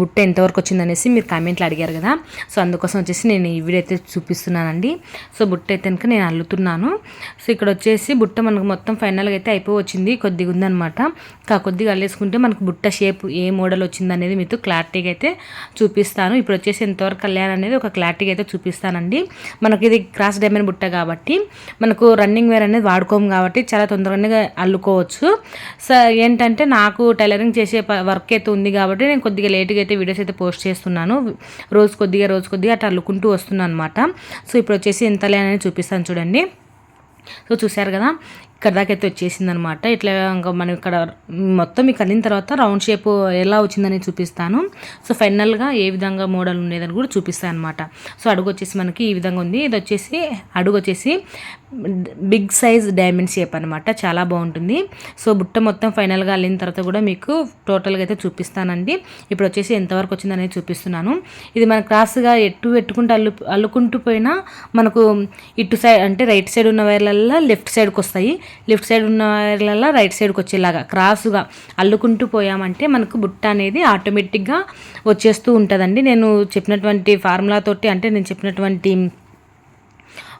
బుట్ట ఎంతవరకు వచ్చిందనేసి మీరు కామెంట్లు అడిగారు కదా. సో అందుకోసం వచ్చేసి నేను ఈ వీడియో అయితే చూపిస్తున్నానండి. సో బుట్ట అయితే కనుక నేను అల్లుతున్నాను. సో ఇక్కడ వచ్చేసి బుట్ట మనకు మొత్తం ఫైనల్గా అయితే అయిపోయి వచ్చింది కొద్దిగా ఉందనమాట కా కొద్దిగా అల్లేసుకుంటే మనకు బుట్ట షేప్ ఏ మోడల్ వచ్చింది అనేది మీతో క్లారిటీగా అయితే చూపిస్తాను. ఇప్పుడు వచ్చేసి ఎంతవరకు కళ్యాణ్ అనేది ఒక క్లారిటీగా అయితే చూపిస్తానండి. మనకి ఇది క్రాస్ డైమండ్ బుట్ట కాబట్టి మనకు రన్నింగ్ వేర్ అనేది వాడుకోము కాబట్టి చాలా తొందరగానే అల్లుకోవచ్చు. సో ఏంటంటే నాకు టైలరింగ్ చేసే వర్క్ అయితే ఉంది కాబట్టి నేను కొద్దిగా లేట్గా అయితే వీడియోస్ అయితే పోస్ట్ చేస్తున్నాను. రోజు కొద్దిగా రోజు కొద్దిగా అట్లా అల్లుకుంటూ వస్తున్నాను అనమాట సో ఇప్పుడు వచ్చేసి ఎంతలే అనేది చూపిస్తాను చూడండి. సో చూసారు కదా? ఇక్కడ దాకైతే అయితే వచ్చేసింది అనమాట ఇట్లా ఇంకా మనం ఇక్కడ మొత్తం మీకు అల్లిన తర్వాత రౌండ్ షేప్ ఎలా వచ్చిందని చూపిస్తాను. సో ఫైనల్గా ఏ విధంగా మోడల్ ఉండేదని కూడా చూపిస్తాను అనమాట సో అడుగు వచ్చేసి మనకి ఈ విధంగా ఉంది. ఇది వచ్చేసి అడుగు వచ్చేసి బిగ్ సైజ్ డైమండ్ షేప్ అనమాట చాలా బాగుంటుంది. సో బుట్ట మొత్తం ఫైనల్గా అల్లిన తర్వాత కూడా మీకు టోటల్గా అయితే చూపిస్తానండి. ఇప్పుడు వచ్చేసి ఎంతవరకు వచ్చిందనేది చూపిస్తున్నాను. ఇది మన క్రాస్గా ఎట్టు పెట్టుకుంటూ అల్లు అల్లుకుంటూ పోయినా మనకు ఇటు సైడ్ అంటే రైట్ సైడ్ ఉన్న వైర్లల్లో లెఫ్ట్ సైడ్కి వస్తాయి. లెఫ్ట్ సైడ్ ఉన్న వైర్లలో రైట్ సైడ్కి వచ్చేలాగా క్రాస్గా అల్లుకుంటూ పోయామంటే మనకు బుట్ట అనేది ఆటోమేటిక్గా వచ్చేస్తూ ఉంటుందండి. నేను చెప్పినటువంటి ఫార్ములా తోటి అంటే నేను చెప్పినటువంటి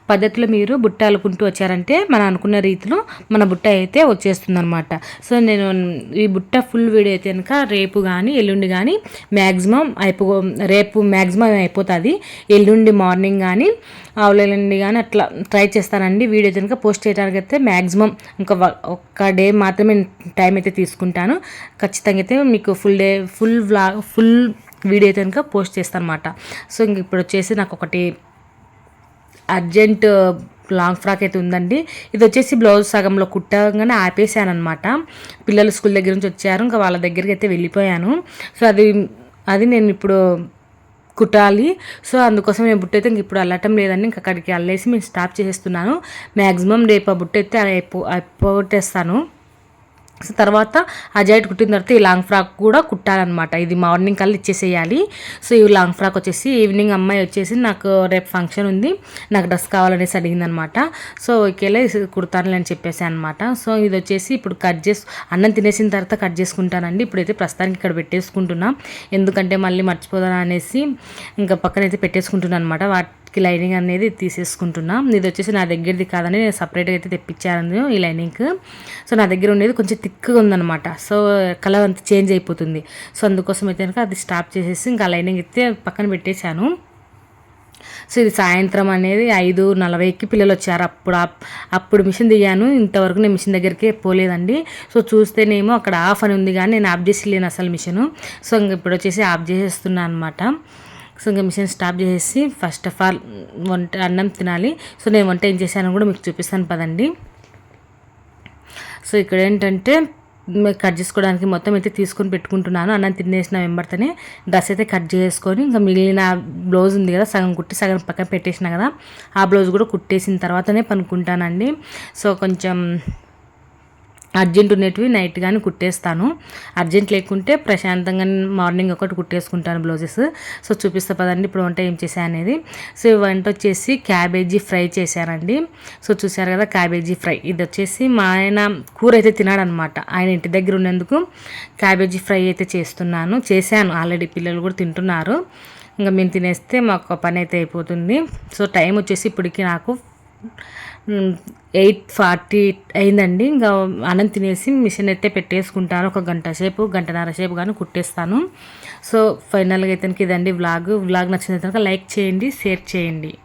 పద్ధతిలో మీరు బుట్టాలుకుంటూ వచ్చారంటే మనం అనుకున్న రీతిలో మన బుట్ట అయితే వచ్చేస్తుంది అనమాట సో నేను ఈ బుట్ట ఫుల్ వీడియో అయితే కనుక రేపు కానీ ఎల్లుండి కానీ మ్యాక్సిమం అయిపో రేపు మ్యాక్సిమం అయిపోతుంది. ఎల్లుండి మార్నింగ్ కానీ ఆవులండి కానీ అట్లా ట్రై చేస్తానండి. వీడియో కనుక పోస్ట్ చేయడానికి అయితే మ్యాక్సిమం ఇంకా ఒక్క డే మాత్రమే టైం అయితే తీసుకుంటాను. ఖచ్చితంగా అయితే మీకు full day full vlog full video అయితే కనుక పోస్ట్ చేస్తాను అనమాట సో ఇంక ఇప్పుడు వచ్చేసి నాకు ఒకటి అర్జెంట్ లాంగ్ ఫ్రాక్ అయితే ఉందండి. ఇది వచ్చేసి బ్లౌజ్ సగంలో కుట్టగానే ఆపేసాను అనమాట పిల్లలు స్కూల్ దగ్గర నుంచి వచ్చారు ఇంకా వాళ్ళ దగ్గరికి అయితే వెళ్ళిపోయాను. సో అది అది నేను ఇప్పుడు కుట్టాలి. సో అందుకోసం నేను బుట్ట అయితే ఇంక ఇప్పుడు అల్లటం లేదండి. ఇంకా అక్కడికి అల్లేసి నేను స్టాప్ చేసేస్తున్నాను. మ్యాక్సిమం రేపు ఆ బుట్ట అయితే అయిపో అయిపోటేస్తాను తర్వాత ఆ జాకెట్ కుట్టిన తర్వాత ఈ లాంగ్ ఫ్రాక్ కూడా కుట్టాలన్నమాట. ఇది మార్నింగ్ కల్లా ఇచ్చేసేయాలి. సో ఈ లాంగ్ ఫ్రాక్ వచ్చేసి ఈవినింగ్ అమ్మాయి వచ్చేసి నాకు రేపు ఫంక్షన్ ఉంది. నాకు డ్రెస్ కావాలనేసి అడిగిందనమాట సో ఓకేలే కుడతానులే అని చెప్పేసి అనమాట సో ఇది వచ్చేసి ఇప్పుడు కట్ చేసి అన్నం తినేసిన తర్వాత కట్ చేసుకుంటానండి. ఇప్పుడైతే ప్రస్తుతానికి ఇక్కడ పెట్టేసుకుంటున్నాం. ఎందుకంటే మళ్ళీ మర్చిపోదాను అనేసి ఇంకా పక్కనైతే పెట్టేసుకుంటున్నాను అనమాట వాటి కి లైనింగ్ అనేది తీసేసుకుంటున్నాం. ఇది వచ్చేసి నా దగ్గరది కాదని నేను సపరేట్గా అయితే తెప్పించాను ఈ లైనింగ్. సో నా దగ్గర ఉండేది కొంచెం థిక్గా ఉందనమాట సో కలర్ అంత చేంజ్ అయిపోతుంది. సో అందుకోసం అయితే కనుక అది స్టాప్ చేసేసి ఇంకా లైనింగ్ అయితే పక్కన పెట్టేశాను. సో ఇది సాయంత్రం అనేది ఐదు నలభైకి పిల్లలు వచ్చారు. అప్పుడు అప్పుడు మిషన్ దిగాను. ఇంతవరకు నేను మిషన్ దగ్గరికి పోలేదండి. సో చూస్తేనేమో అక్కడ ఆఫ్ అని ఉంది కానీ నేను ఆఫ్ చేసి లేను అసలు మిషను. సో ఇంక ఇప్పుడు వచ్చేసి ఆఫ్ చేసేస్తున్నాను అనమాట సో ఇంకా మిషన్ స్టాప్ చేసేసి ఫస్ట్ ఆఫ్ ఆల్ వంట అన్నం తినాలి. సో నేను వంట ఏం చేశాను కూడా మీకు చూపిస్తాను పదండి. సో ఇక్కడ ఏంటంటే కట్ చేసుకోవడానికి మొత్తం అయితే తీసుకొని పెట్టుకుంటున్నాను. అన్నం తినేసిన వెంబడితేనే డ్రెస్ అయితే కట్ చేసుకొని ఇంకా మిగిలిన బ్లౌజ్ ఉంది కదా సగం కుట్టి సగం పక్కన పెట్టేసిన కదా ఆ బ్లౌజ్ కూడా కుట్టేసిన తర్వాతనే పనుకుంటానండి. సో కొంచెం అర్జెంట్ ఉన్నటివి నైట్ కానీ కుట్టేస్తాను. అర్జెంట్ లేకుంటే ప్రశాంతంగా మార్నింగ్ ఒకటి కుట్టేసుకుంటాను బ్లౌజెస్. సో చూపిస్తా పదండి ఇప్పుడు వంట ఏం చేశాను అనేది. సో వంట వచ్చేసి క్యాబేజీ ఫ్రై చేశానండి సో చూసారు కదా క్యాబేజీ ఫ్రై. ఇది వచ్చేసి మా ఆయన కూర అయితే తినాడనమాట. ఆయన ఇంటి దగ్గర ఉన్నందుకు క్యాబేజీ ఫ్రై అయితే చేస్తున్నాను. చేశాను. ఆల్రెడీ పిల్లలు కూడా తింటున్నారు. ఇంకా మేము తినేస్తే మాకు పని అయితే అయిపోతుంది. సో టైం వచ్చేసి ఇప్పటికి నాకు ఎయిట్ ఫార్టీ అయిందండి. ఇంకా అన్నం తినేసి మిషన్ అయితే పెట్టేసుకుంటాను. ఒక గంట సేపు గంటన్నర సేపు కానీ కుట్టేస్తాను. సో ఫైనల్గా అయితే ఇదండి వ్లాగ్. వ్లాగ్ నచ్చిన లైక్ చేయండి షేర్ చేయండి.